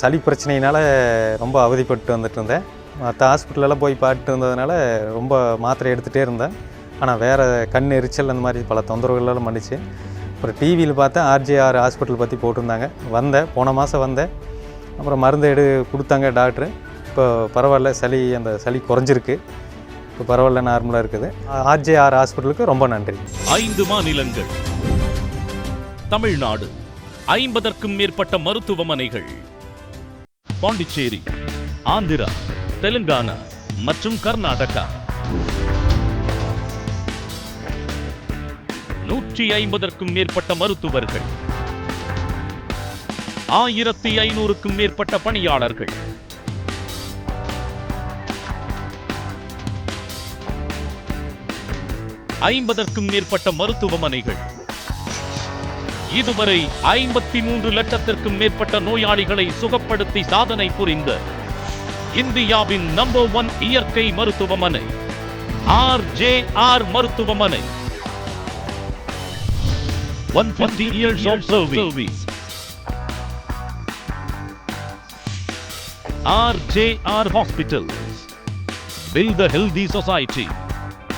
சளி பிரச்சனையினால் ரொம்ப அவதிப்பட்டு வந்துட்டு இருந்தேன். மற்ற ஹாஸ்பிட்டலெல்லாம் போய் பார்த்துட்டு இருந்ததுனால ரொம்ப மாத்திரை எடுத்துகிட்டே இருந்தேன். ஆனால் வேறு கண் எரிச்சல் அந்த மாதிரி பல தொந்தரவுகளெல்லாம் பண்ணிச்சு அப்புறம் டிவியில் பார்த்தேன் ஆர்ஜேஆர் ஹாஸ்பிட்டல் பற்றி போட்டிருந்தாங்க. வந்தேன். போன மாதம் வந்தேன். அப்புறம் மருந்து எடு கொடுத்தாங்க டாக்டரு. இப்போ பரவாயில்ல சளி அந்த சளி குறைஞ்சிருக்கு. இப்போ பரவாயில்ல நார்மலாக இருக்குது. ஆர்ஜேஆர் ஹாஸ்பிட்டலுக்கு ரொம்ப நன்றி. ஐந்து மாநிலங்கள். தமிழ்நாடு. ஐம்பதற்கும் மேற்பட்ட மருத்துவமனைகள். பாண்டிச்சேரி ஆந்திரா தெலுங்கானா மற்றும் கர்நாடகா. நூற்றி ஐம்பதற்கும் மேற்பட்ட மருத்துவர்கள் ஆயிரத்தி ஐநூறுக்கும் மேற்பட்ட பணியாளர்கள். ஐம்பதற்கும் மேற்பட்ட மருத்துவமனைகள். இதுவரை ஐம்பத்தி மூன்று லட்சத்திற்கும் மேற்பட்ட நோயாளிகளை சுகப்படுத்தி சாதனை புரிந்த இந்தியாவின் நம்பர் ஒன் இயற்கை மருத்துவமனை ஆர் ஜே ஆர் மருத்துவமனை. One years of service R J R hospital build the healthy society